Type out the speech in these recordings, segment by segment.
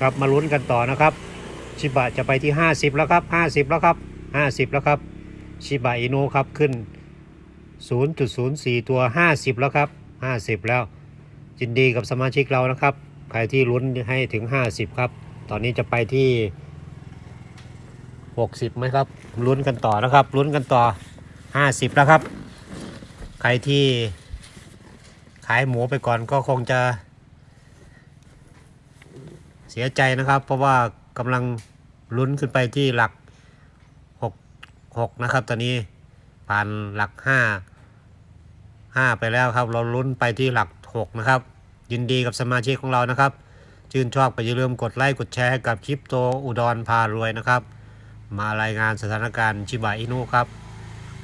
ครับมาลุ้นกันต่อนะครับ ชิบะจะไปที่ 50 แล้วครับ 50 แล้วครับ 50 แล้วครับ ชิบะอินุครับขึ้น 0.04 ตัว 50 แล้วครับ 50 แล้วยินดีกับสมาชิกเรานะครับ ใครที่ลุ้นให้ถึง 50 ครับ ตอนนี้จะไปที่ 60ไหมครับลุ้นกันต่อนะครับลุ้นกันต่อ 50 แล้วครับ ใครที่ขายหมูไปก่อนก็คงจะ เสียใจนะครับ เพราะว่ากำลังลุ้นขึ้นไปที่หลัก 6 6 นะครับ ตอนนี้ผ่านหลัก 5 5 ไปแล้วครับ เราลุ้นไปที่หลัก 6 นะครับ ยินดีกับสมาชิกของเรานะครับ ชื่นชอบก็อย่าลืมกดไลค์กดแชร์ให้กับคลิปโตอุดรพารวยนะครับ มารายงานสถานการณ์ชิบะอินุครับ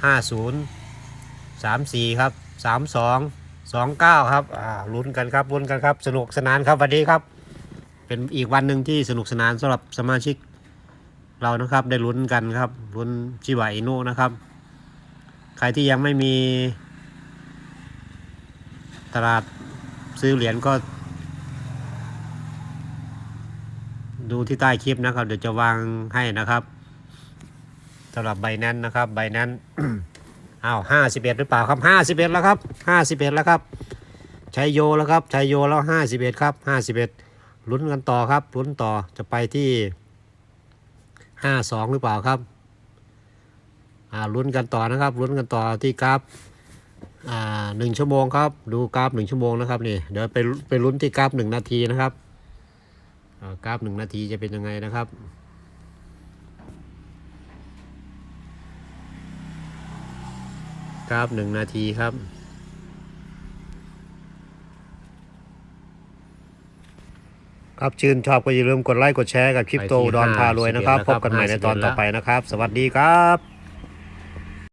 50 34 ครับ 32 29 ครับอ่าลุ้นกันครับลุ้นกันครับ สนุกสนานครับสวัสดีครับ เป็นอีกวันหนึ่งที่สนุกสนานสำหรับสมาชิกเรานะครับ ได้ลุ้นกันครับลุ้นชิบะอินุนะครับ ใครที่ยังไม่มี ตลาดซื้อเหรียญก็ ดูที่ใต้คลิปนะครับ เดี๋ยวจะวางให้นะครับสำหรับใบนั้นนะครับ ใบนั้นอ้าวห้าสิบเอ็ดหรือเปล่าครับห้าสิบเอ็ดแล้วครับห้าสิบเอ็ดแล้วครับชัยโยแล้วครับชัยโยแล้วห้าสิบเอ็ดครับห้าสิบเอ็ด ลุ้นกันต่อครับลุ้นต่อจะไปที่ห้าสองหรือเปล่าครับอ่าลุ้นกันต่อนะครับลุ้นกันต่อที่กราฟอ่าหนึ่งชั่วโมงครับ ดูกราฟหนึ่งชั่วโมงนะครับนี่เดี๋ยวไปไปลุ้นที่กราฟหนึ่งนาทีนะครับกราฟหนึ่งนาทีจะเป็นยังไงนะครับกราฟหนึ่งนาทีครับ ครับชื่นชอบก็อย่าลืมกดไลค์กดแชร์กับคลิปโตไปที่อุดอนพารวยนะครับ50พบกันใหม่ในตอน51ต่อไปนะครับ สวัสดีครับ